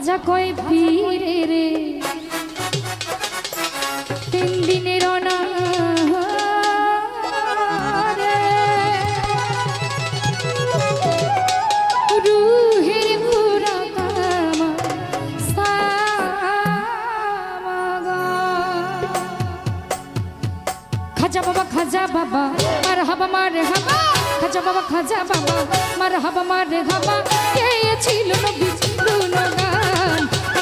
রাজা কয় পীরে রে। তিন দিনের খাজা বাবা খাজা বাবা, মার হাবা মার হাবা। খাজা বাবা খাজা বাবা, মার হাবা মার হাবা। কে ছিল নবী রুনগা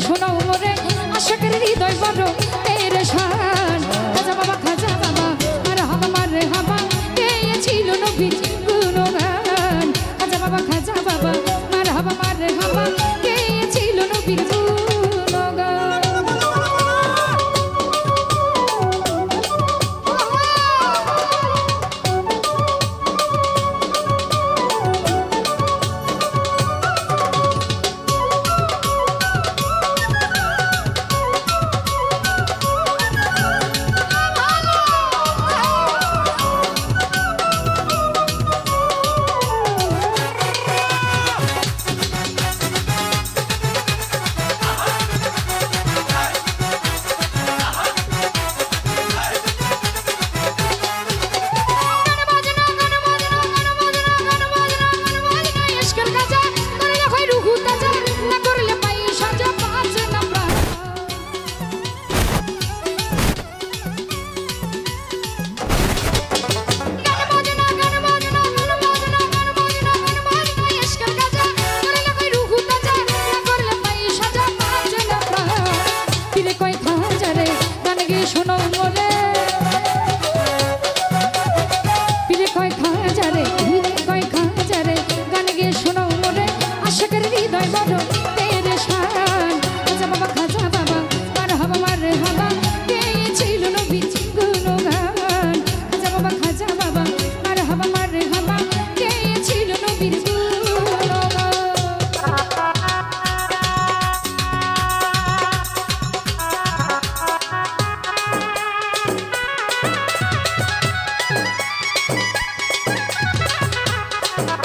Beijo, não.